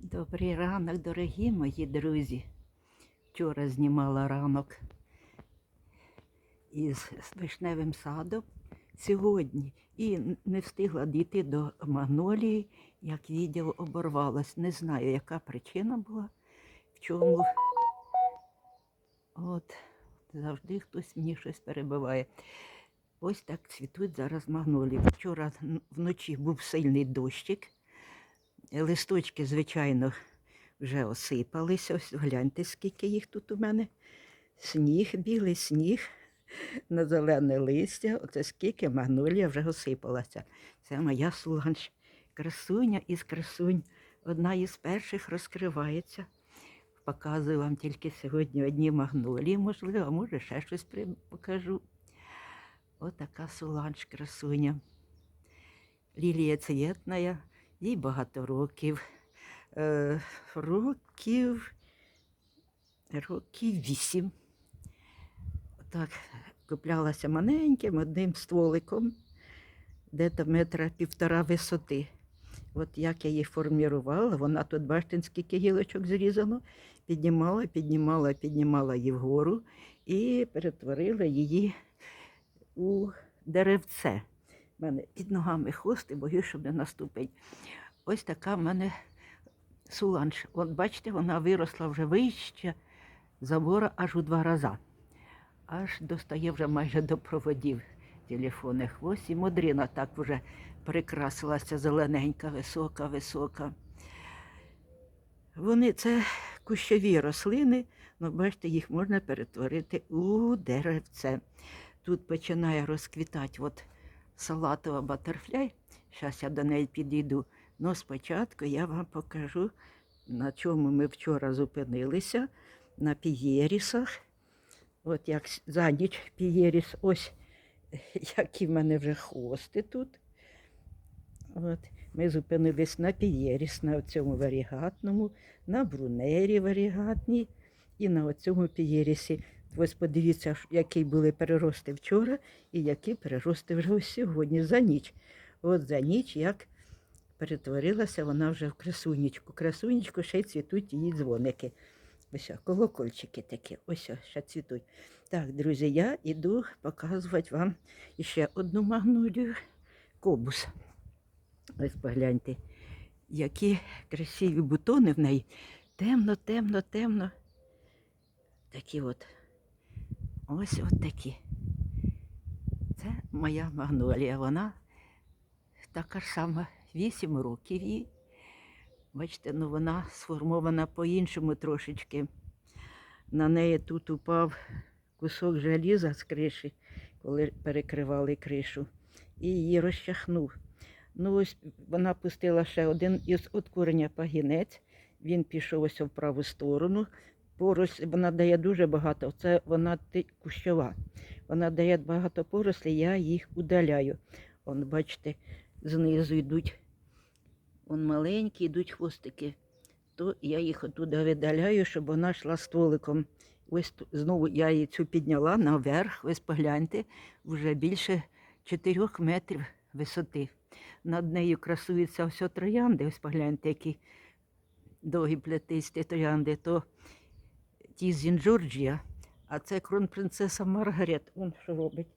Добрий ранок, дорогі мої друзі. Вчора знімала ранок із вишневим садом сьогодні і не встигла дійти до магнолії, як відео оборвалось. Не знаю, яка причина була, в чому. От завжди хтось мені щось перебиває. Ось так цвітуть зараз магнолії. Вчора вночі був сильний дощик. Листочки, звичайно, вже осипалися. Ось гляньте, скільки їх тут у мене. Сніг, білий сніг на зелене листя. Оце скільки магнолія вже осипалася. Це моя слуганш. Красуня із красунь. Одна із перших розкривається. Показую вам тільки сьогодні одні магнолії, можливо, а може ще щось покажу. Отака суланж красуня. Лілія цвітна, їй багато років. Е, років, років вісім. Так, куплялася маленьким одним стволиком, де-то метра півтора висоти. От як я її формірувала, вона тут, бачите, скільки гілочок зрізано, піднімала, піднімала, піднімала її вгору і перетворила її у деревце. У мене під ногами хвости, боюсь, щоб не наступить. Ось така в мене суланж. От бачите, вона виросла вже вище забора аж у два рази. Аж достає вже майже до проводів телефонних. Ось і модрина так вже прикрасилася зелененька, висока, висока. Вони це кущові рослини, ну бачите, їх можна перетворити у деревце. Тут починає розквітати от салатова батерфляй. Зараз я до неї підійду. Ну, спочатку я вам покажу, на чому ми вчора зупинилися, на пієрісах. От як за ніч пієріс, ось які в мене вже хвости тут. От. Ми зупинились на пієріс, на цьому варігатному, на брунері варігатній і на цьому пієрісі. Ось подивіться, які були перерости вчора і які перерости вже ось сьогодні за ніч. От за ніч як перетворилася вона вже в красунечку. Красунечку ще й цвітуть її дзвоники. Ось колокольчики такі, ось ще цвітуть. Так, друзі, я іду показувати вам ще одну магнолію кобус. Ось погляньте, які красиві бутони в неї. Темно, темно, темно. Такі от. Ось от такі. Це моя магнолія. Вона така ж сама 8 років їй. Бачите, ну вона сформована по-іншому трошечки. На неї тут упав кусок желіза з криші, коли перекривали кришу, і її розчахнув. Ну, ось вона пустила ще один із от пагінець. Він пішов ось в праву сторону. Порос, вона дає дуже багато. Це вона кущова. Вона дає багато порослі, я їх удаляю. Он, бачите, знизу йдуть. Он маленькі, йдуть хвостики. То я їх оттуда видаляю, щоб вона йшла стволиком. Ось знову я її цю підняла наверх, ось погляньте, вже більше 4 метрів висоти. Над нею красуються ось троянди, ось погляньте, які довгі плетисті троянди, то ті з Інджорджія, а це кронпринцеса Маргарет. Он що робить.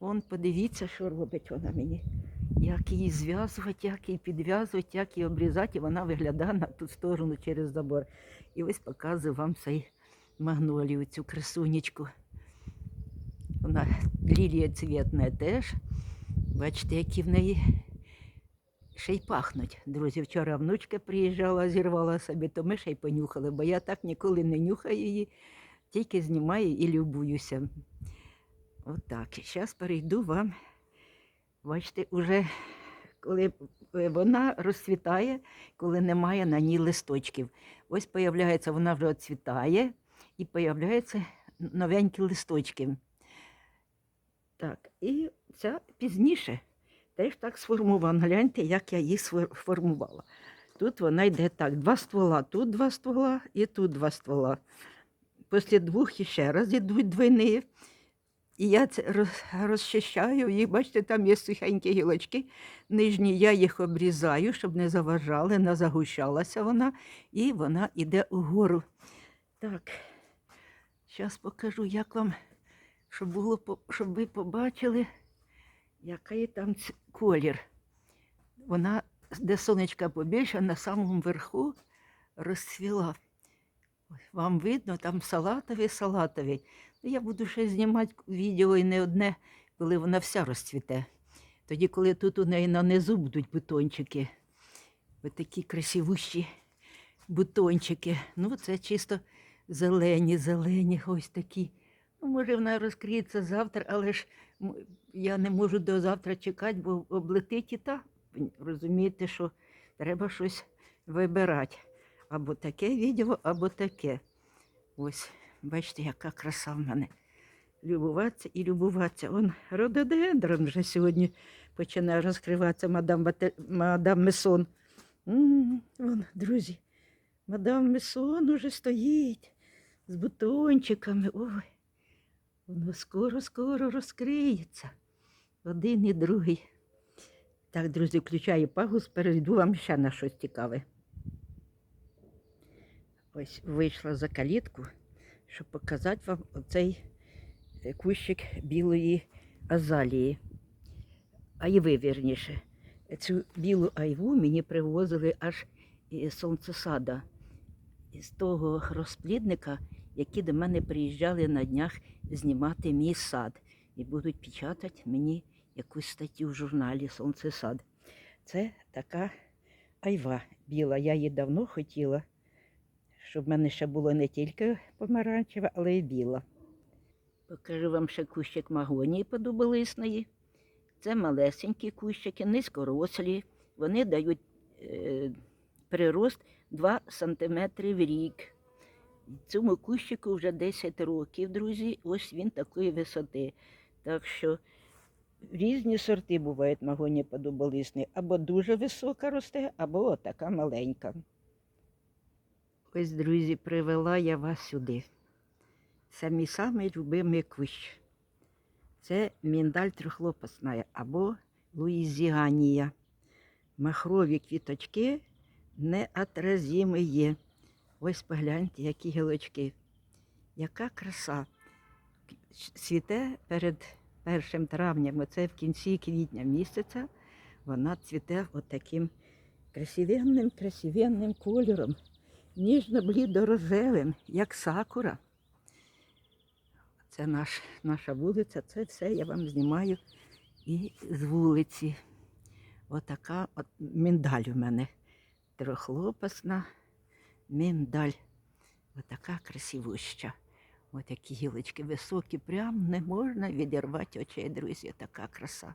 Он подивіться, що робить вона мені. Як її зв'язувати, як її підв'язувати, як її обрізати, і вона виглядає на ту сторону через забор. І ось показую вам цей магнолію, цю красунечку. Вона лілія цвітна теж. Бачите, які в неї ще й пахнуть. Друзі, вчора внучка приїжджала, зірвала собі, то ми ще й понюхали, бо я так ніколи не нюхаю її, тільки знімаю і любуюся. Отак. Зараз перейду вам. Бачите, уже коли вона розцвітає, коли немає на ній листочків. Ось появляється, вона вже оцвітає і появляються новенькі листочки. Так, і ця пізніше теж так сформована. Гляньте, як я її сфор- формувала. Тут вона йде так: два ствола, тут два ствола і тут два ствола. Після двох іще раз йдуть двойні. І я це розчищаю їх, бачите, там є сухенькі гілочки. Нижні я їх обрізаю, щоб не заважали, не загущалася вона, і вона йде угору. Так, зараз покажу, як вам, щоб, було, щоб ви побачили, який там колір. Вона, де сонечка побільше, на самому верху розцвіла. Вам видно, там салатовий, салатовий. Ну, я буду ще знімати відео і не одне, коли вона вся розцвіте. Тоді, коли тут у неї на низу будуть бутончики. Ось такі красивущі бутончики. Ну, це чисто зелені, зелені, ось такі. Ну, може, вона розкриється завтра, але ж я не можу до завтра чекати, бо облетить і та. Розумієте, що треба щось вибирати. Або таке відео, або таке. Ось, бачите, яка краса в мене. Любуватися і любуватися. Он рододендрон вже сьогодні починає розкриватися мадам, Бате... мадам Месон. вон, друзі, мадам Месон уже стоїть з бутончиками. Ой, воно скоро-скоро розкриється. Один і другий. Так, друзі, включаю пагус, перейду вам ще на щось цікаве. Ось вийшла за калітку, щоб показати вам оцей е, кущик білої азалії. Айви, вірніше. Цю білу айву мені привозили аж із сонцесада, із того розплідника, які до мене приїжджали на днях знімати мій сад. І будуть печатати мені якусь статтю в журналі Сонцесад. Це така айва біла. Я її давно хотіла щоб в мене ще було не тільки помаранчева, але й біла. Покажу вам ще кущик магонії подуболисної. Це малесенькі кущики, низькорослі. Вони дають е, прирост 2 см в рік. Цьому кущику вже 10 років, друзі. Ось він такої висоти. Так що різні сорти бувають магонії подуболисної. Або дуже висока росте, або отака маленька. Ось, друзі, привела я вас сюди. Це мій самий любимий кущ. Це міндаль трьохлопасна або Луїзіанія. Махрові квіточки неотразимі є. Ось погляньте, які гілочки. Яка краса. Цвіте перед першим травням, оце в кінці квітня місяця, вона цвіте отаким красивенним, красивенним кольором ніжно-блідо-рожевим, як сакура. Це наш, наша вулиця, це все я вам знімаю і з вулиці. Отака от міндаль у мене. Трьохлопасна міндаль. Отака красивуща. Отакі гілочки високі, прям не можна відірвати очей, друзі. Така краса.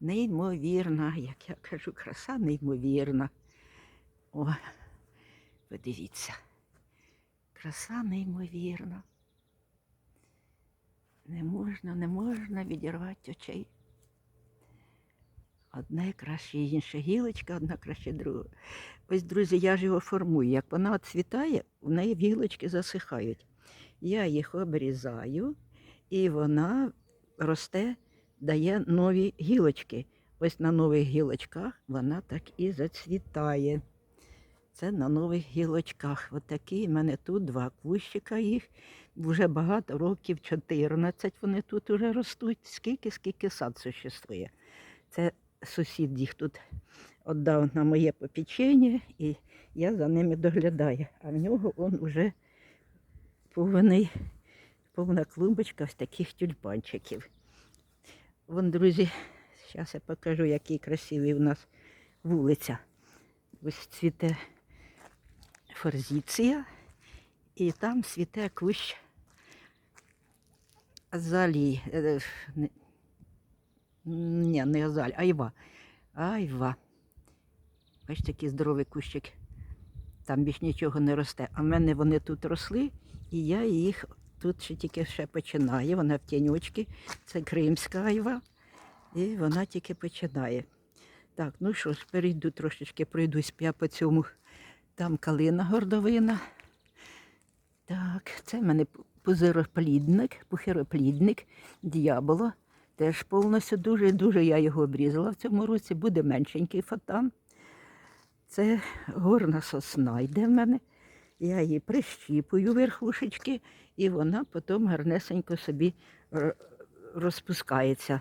Неймовірна, як я кажу, краса неймовірна. О, Подивіться. Краса неймовірна. Не можна, не можна відірвати очей. Одне краще інша гілочка, одна краще друга. Ось, друзі, я ж його формую. Як вона цвітає, в неї гілочки засихають. Я їх обрізаю, і вона росте, дає нові гілочки. Ось на нових гілочках вона так і зацвітає. Це на нових гілочках. От такі в мене тут два кущика їх. Вже багато років, 14 вони тут вже ростуть. Скільки, скільки сад существує. Це сусід їх тут віддав на моє попечення, і я за ними доглядаю. А в нього он уже повний, повна клумбочка з таких тюльпанчиків. Вон, друзі, зараз я покажу, який красивий у нас вулиця. Ось цвіте форзиція, і там цвіте кущ азалії. Е, Ні, не азаль, айва. Айва. Бачите, такий здоровий кущик. Там більш нічого не росте. А в мене вони тут росли, і я їх тут ще тільки ще починаю. Вона в тіньочки. Це кримська айва. І вона тільки починає. Так, ну що ж, перейду трошечки, пройдусь я по цьому. Там калина гордовина. Так, це в мене пузироплідник, пухироплідник, діаболо. Теж повністю дуже-дуже я його обрізала в цьому році. Буде меншенький фатан. Це горна сосна йде в мене. Я її прищіпую верхушечки, і вона потім гарнесенько собі розпускається.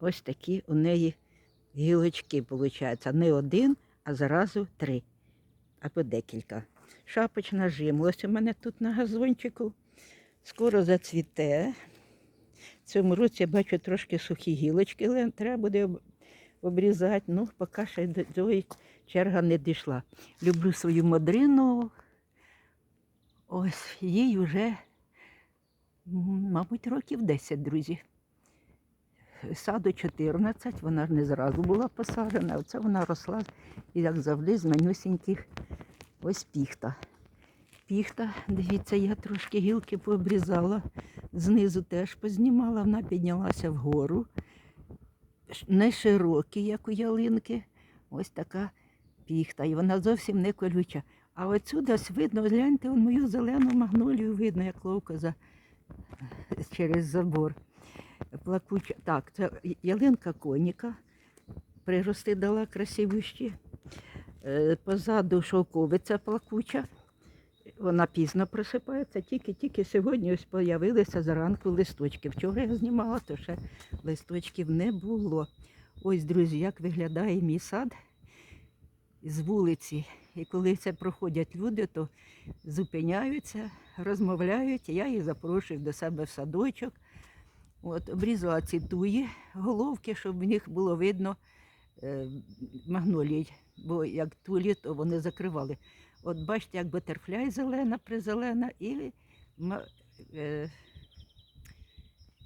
Ось такі у неї гілочки, виходить. Не один, а зразу три або декілька. Шапочна жимлость у мене тут на газончику. Скоро зацвіте. В цьому році я бачу трошки сухі гілочки, але треба буде обрізати. Ну, поки ще до цього черга не дійшла. Люблю свою модрину. Ось їй вже, мабуть, років 10, друзі. Саду 14, вона не зразу була посаджена, оце вона росла, як завжди, з менюсіньких ось піхта. Піхта, дивіться, я трошки гілки пообрізала, знизу теж познімала, вона піднялася вгору. Не широкі, як у ялинки. Ось така піхта. І вона зовсім не колюча. А отсюди ось видно, гляньте, мою зелену магнолію видно, як ловко за... через забор. Плакуча. Так, це ялинка коніка. Прирости дала красивущі. Е, Позаду шовковиця плакуча. Вона пізно просипається, тільки-тільки сьогодні ось появилися зранку листочки. Вчора я знімала, то ще листочків не було. Ось, друзі, як виглядає мій сад з вулиці. І коли це проходять люди, то зупиняються, розмовляють. Я їх запрошую до себе в садочок. От, обрізала ці туї головки, щоб в них було видно е, магнолій. Бо як тулі, то вони закривали. От бачите, як бутерфляй зелена, призелена і е,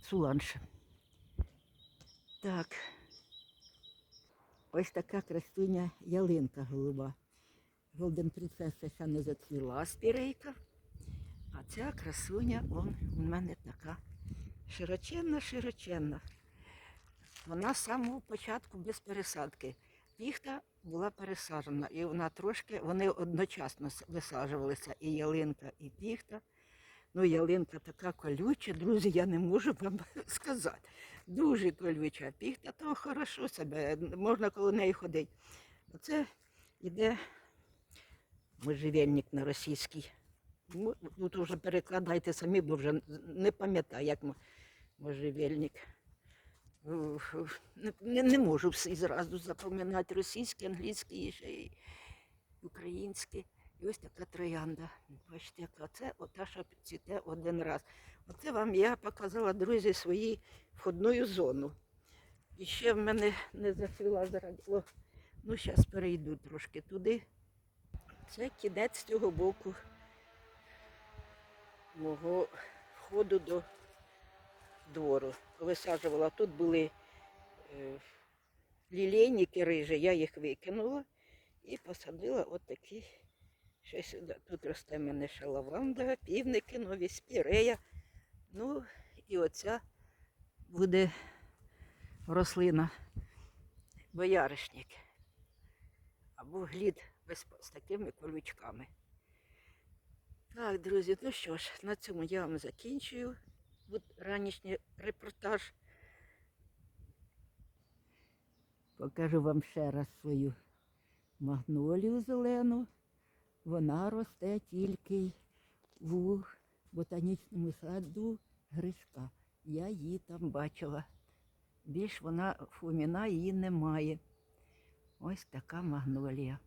суланж. Так. Ось така красуня ялинка голуба. Голден принцеса ще не зацвіла спірейка. А ця красуня он, у мене така широченна, широченна. Вона з самого початку без пересадки. Піхта була пересаджена, і вона трошки, вони одночасно висаджувалися, і ялинка, і піхта. Ну, ялинка така колюча, друзі, я не можу вам сказати. Дуже колюча. Піхта то хорошо себе, можна коло неї ходити. Оце йде можжевельник на російський. Ну, Тут вже перекладайте самі, бо вже не пам'ятаю, як мо- можжевельник. Ух, Не, не, можу всі зразу запам'ятати російський, англійський і ще й український. І ось така троянда. Бачите, яка це ота, що цвіте один раз. Оце вам я показала, друзі, свою входну зону. І ще в мене не зацвіла заради. О, ну, зараз перейду трошки туди. Це кінець цього боку мого входу до двору. Висаджувала. Тут були е, лілейники рижі, я їх викинула і посадила от такі. Ще сюди. Тут росте в мене ще лаванда, півники нові, спірея. Ну і оця буде рослина бояришник. Або глід з такими колючками. Так, друзі, ну що ж, на цьому я вам закінчую. От ранішній репортаж. Покажу вам ще раз свою магнолію зелену. Вона росте тільки в ботанічному саду Гришка. Я її там бачила. Більш вона фуміна її немає. Ось така магнолія.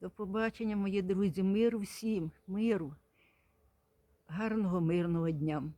До побачення, мої друзі, миру всім, миру, гарного мирного дня.